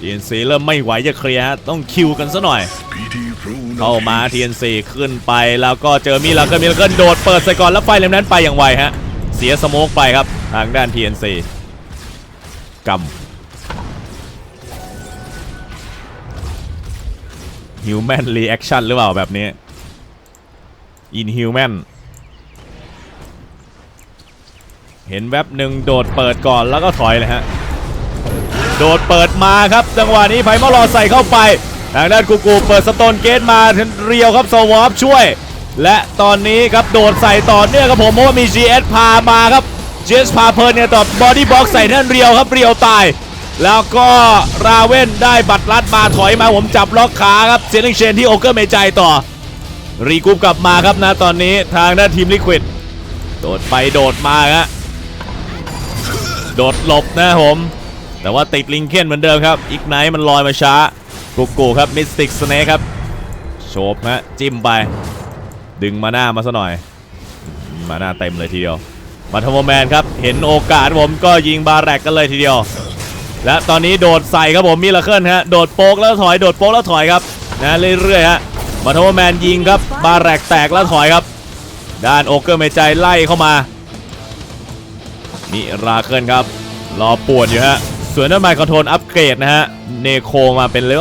TNC เริ่มไม่ไหวจะเคลียร์ฮะต้องคิวกันซะหน่อย เข้ามา TNC ขึ้นไปแล้วก็เจอมีลาเกิลมีลาเกิลโดดเปิดใส่ก่อนแล้วไฟเลมนั้นไปอย่างไวฮะ เสียสโมกไปครับทางด้าน TNC กำ Human Reaction หรือเปล่าแบบนี้ Inhuman เห็นแว็บหนึ่งโดดเปิดก่อนแล้วก็ถอยเลยฮะ โดดเปิดมาครับ จังหวะนี้ไพมอลอใส่เข้าไป ทางด้านกูกูเปิดสโตนเกตมาเรียวครับโซวอฟช่วย และตอนนี้ครับโดดใส่ต่อเนื่องครับผมเพราะว่ามี GS พามาครับ GS พาเพลินเนี่ยต่อบอดี้บ็อกใส่นั่นเรียวครับเรียวตาย แล้วก็ราเว่นได้บัตรลัดมาถอยมาผมจับล็อกขาครับเซนิงเชนที่โอเกอร์เมใจายต่อ รีกรุ๊ปกลับมาครับนะตอนนี้ทางด้านทีมลิควิดโดดไปโดดมาฮะโดดหลบนะครับผม แต่ว่าติดลิงเคนเหมือนเดิมครับอีกไนท์มันลอยมาช้ากูกูครับมิสติกสเนคครับโฉบฮะจิ้มไป ดึงมาหน้ามาซะหน่อย มาหน้าเต็มเลยทีเดียว มาทอมแมนครับ เห็นโอกาสผมก็ยิงบาแรกกันเลยทีเดียว และตอนนี้โดดใส่ครับผมมิลเคิลฮะโดดโป๊กแล้วถอยโดดโป๊กแล้วถอยครับนะเรื่อยๆฮะมาทอมแมนยิงครับบาแรกแตกแล้วถอยครับ ด้านโอเกอร์เมใจไล่เข้ามามิราเคิลครับ รอปวนอยู่ฮะ ส่วนด้านไมค์คอนโทรลอัปเกรดนะฮะ เนโคมาเป็นเล